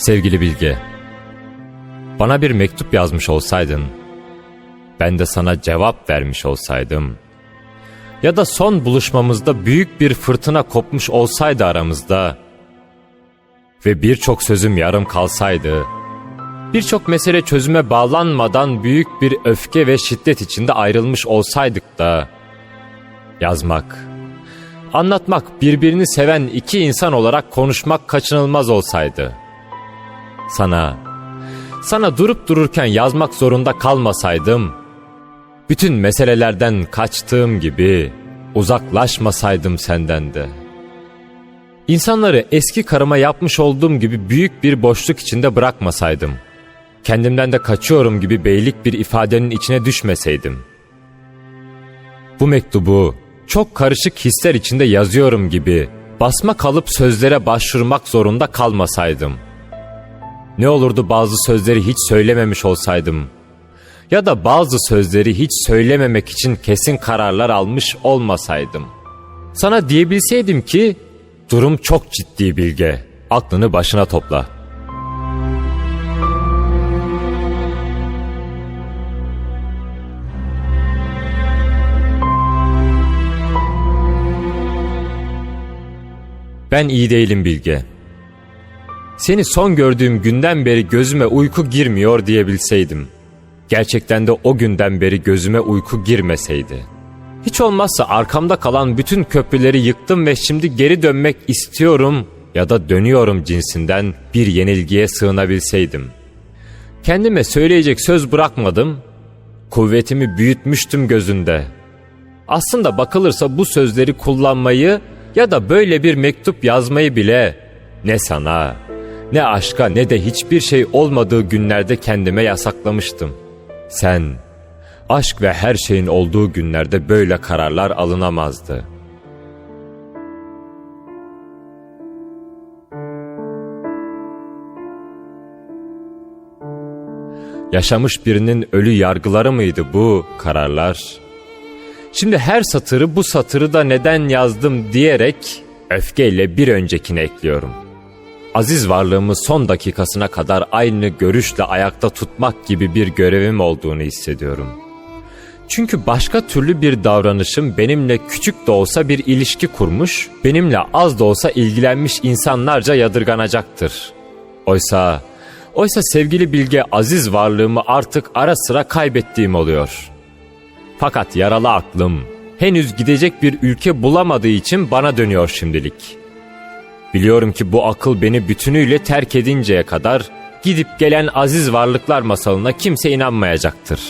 Sevgili Bilge, bana bir mektup yazmış olsaydın, ben de sana cevap vermiş olsaydım, ya da son buluşmamızda büyük bir fırtına kopmuş olsaydı aramızda ve birçok sözüm yarım kalsaydı, birçok mesele çözüme bağlanmadan büyük bir öfke ve şiddet içinde ayrılmış olsaydık da, yazmak, anlatmak, birbirini seven iki insan olarak konuşmak kaçınılmaz olsaydı, sana, sana durup dururken yazmak zorunda kalmasaydım, bütün meselelerden kaçtığım gibi uzaklaşmasaydım senden de. İnsanları eski karıma yapmış olduğum gibi büyük bir boşluk içinde bırakmasaydım. Kendimden de kaçıyorum gibi beylik bir ifadenin içine düşmeseydim. Bu mektubu çok karışık hisler içinde yazıyorum gibi basma kalıp sözlere başvurmak zorunda kalmasaydım. Ne olurdu bazı sözleri hiç söylememiş olsaydım.'' ya da bazı sözleri hiç söylememek için kesin kararlar almış olmasaydım. Sana diyebilseydim ki durum çok ciddi bilge. Aklını başına topla. Ben iyi değilim Bilge. Seni son gördüğüm günden beri gözüme uyku girmiyor diyebilseydim.'' Gerçekten de o günden beri gözüme uyku girmeseydi. Hiç olmazsa arkamda kalan bütün köprüleri yıktım ve şimdi geri dönmek istiyorum ya da dönüyorum cinsinden bir yenilgiye sığınabilseydim. Kendime söyleyecek söz bırakmadım, kuvvetimi büyütmüştüm gözünde. Aslında bakılırsa bu sözleri kullanmayı ya da böyle bir mektup yazmayı bile ne sana, ne aşka ne de hiçbir şey olmadığı günlerde kendime yasaklamıştım.'' Sen, aşk ve her şeyin olduğu günlerde böyle kararlar alınamazdı. Yaşamış birinin ölü yargıları mıydı bu kararlar? Şimdi her satırı bu satırı da neden yazdım diyerek öfkeyle bir öncekini ekliyorum.'' Aziz varlığımı son dakikasına kadar aynı görüşle ayakta tutmak gibi bir görevim olduğunu hissediyorum. Çünkü başka türlü bir davranışım benimle küçük de olsa bir ilişki kurmuş, benimle az da olsa ilgilenmiş insanlarca yadırganacaktır. Oysa, oysa sevgili bilge aziz varlığımı artık ara sıra kaybettiğim oluyor. Fakat yaralı aklım henüz gidecek bir ülke bulamadığı için bana dönüyor şimdilik.'' Biliyorum ki bu akıl beni bütünüyle terk edinceye kadar gidip gelen aziz varlıklar masalına kimse inanmayacaktır.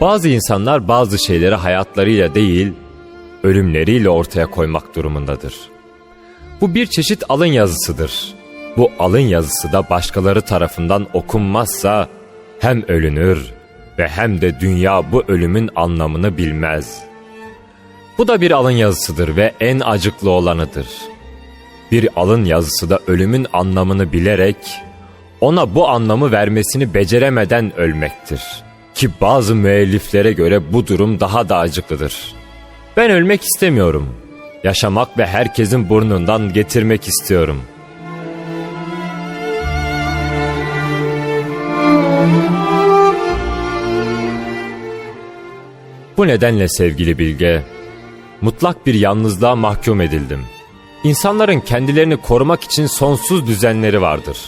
Bazı insanlar bazı şeyleri hayatlarıyla değil, ölümleriyle ortaya koymak durumundadır. Bu bir çeşit alın yazısıdır. Bu alın yazısı da başkaları tarafından okunmazsa hem ölünür ve hem de dünya bu ölümün anlamını bilmez. Bu da bir alın yazısıdır ve en acıklı olanıdır. Bir alın yazısı da ölümün anlamını bilerek ona bu anlamı vermesini beceremeden ölmektir. Ki bazı müelliflere göre bu durum daha da acıklıdır. Ben ölmek istemiyorum. Yaşamak ve herkesin burnundan getirmek istiyorum.'' Bu nedenle sevgili Bilge, mutlak bir yalnızlığa mahkum edildim. İnsanların kendilerini korumak için sonsuz düzenleri vardır.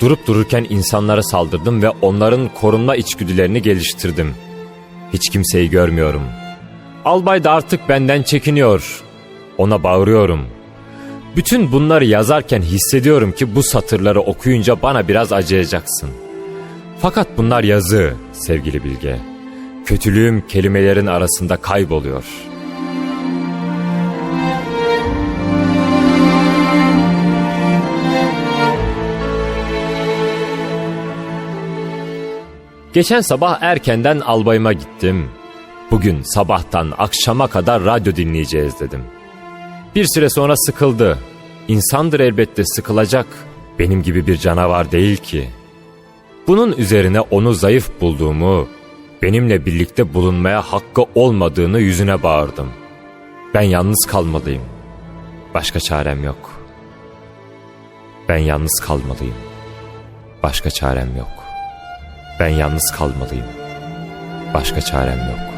Durup dururken insanlara saldırdım ve onların korunma içgüdülerini geliştirdim. Hiç kimseyi görmüyorum. Albay da artık benden çekiniyor. Ona bağırıyorum. Bütün bunları yazarken hissediyorum ki bu satırları okuyunca bana biraz acıyacaksın. Fakat bunlar yazı sevgili Bilge.'' Kötülüğüm kelimelerin arasında kayboluyor. Geçen sabah erkenden albayıma gittim. Bugün sabahtan akşama kadar radyo dinleyeceğiz dedim. Bir süre sonra sıkıldı. İnsandır elbette sıkılacak. Benim gibi bir canavar değil ki. Bunun üzerine onu zayıf bulduğumu, benimle birlikte bulunmaya hakkı olmadığını yüzüne bağırdım. Ben yalnız kalmalıyım. Başka çarem yok. Ben yalnız kalmalıyım. Başka çarem yok. Ben yalnız kalmalıyım. Başka çarem yok.